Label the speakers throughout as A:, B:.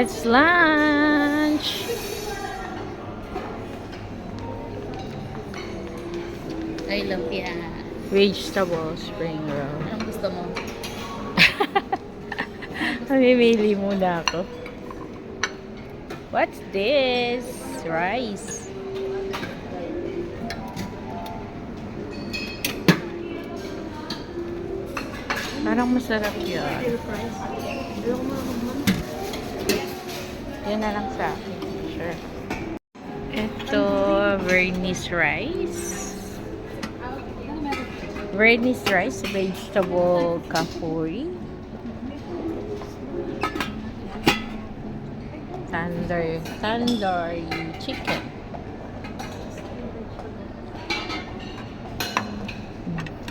A: It's lunch!
B: Ay, lumpia.
A: Vegetable spring roll.
B: Anong gusto mo?
A: Mamimili muna ako. What's this? Rice. Parang masarap yan. Yan na lang sa. Sure. Ito, Vernice rice. Vernice rice, vegetable kapuri. Tandoori, tandoori chicken.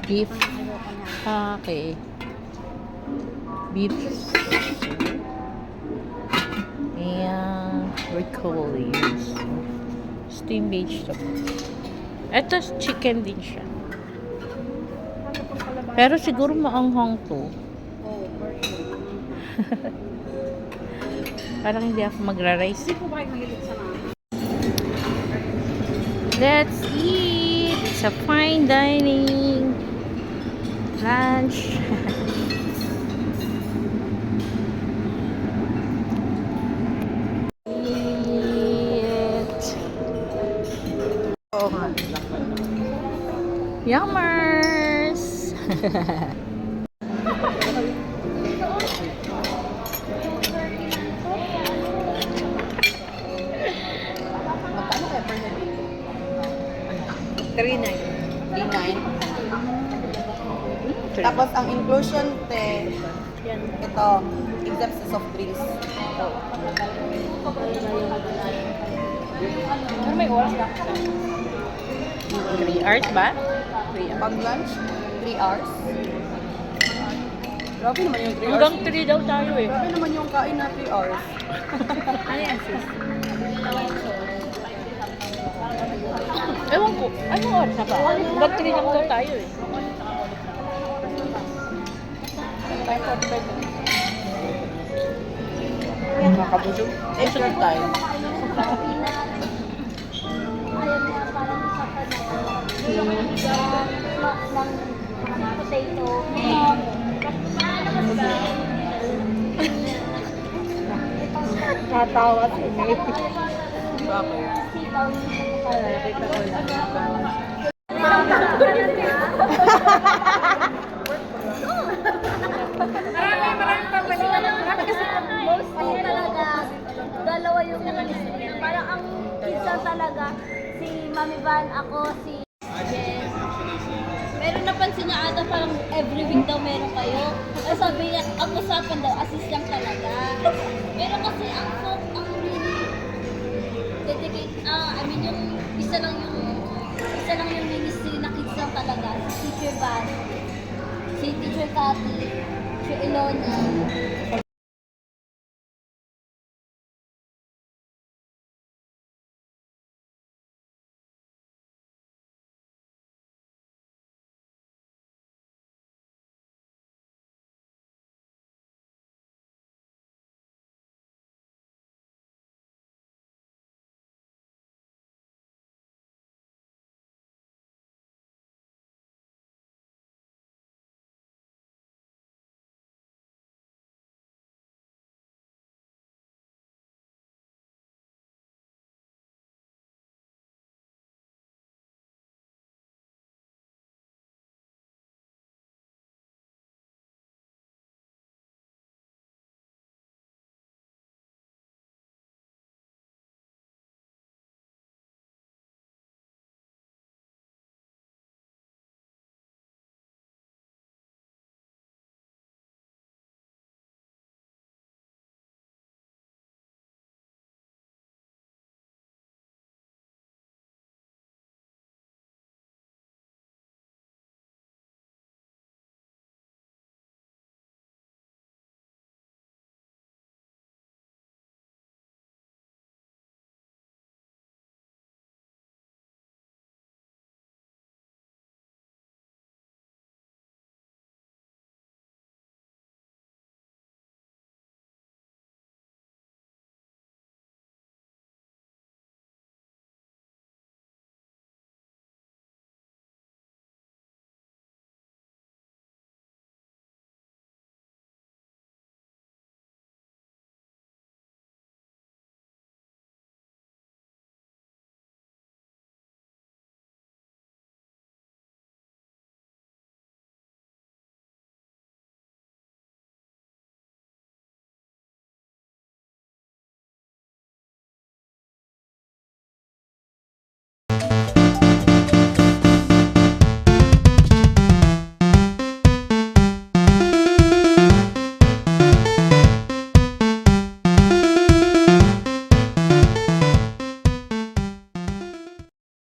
A: Beef. Ah, okay. Beef. And broccoli. Steamed vegetable. Ito, chicken din siya. Pero siguro maanghang to. Parang hindi ako magra-rice. Let's eat! It's a fine dining lunch. Yummers!
C: 3.9.
B: D9.
A: Three.
B: Tapos ang inclusion, te, ito, exempt sa soft drinks.
C: Ano may oras na?
A: 3 hours ba?
B: Pag lunch, 3 hours. Grabe naman yung 3 hours.
A: Hanggang 3 daw tayo eh.
B: Grabe naman yung kain na 3 hours.
C: Ano yan, sis?
A: Ewan ko, ano oras na ba? Hanggang 3 lang daw tayo eh.
B: 5.45.
A: Mga kabusog.
B: Extra time.
C: Natawa si May. Nakita ko lang.
D: Mostly talaga, dalawa yung Parang ang pizza talaga, si Mami Van, ako, si Pero napansin niya ata parang every week daw meron kayo. Ay sabi niya, ang usapan daw, assist lang talaga. Pero kasi ang folk, ang really dedicate, ah, I mean yung isa lang yung, isa lang yung ministry na kids lang talaga, si Teacher Van, si Teacher Cathy, si Ilona,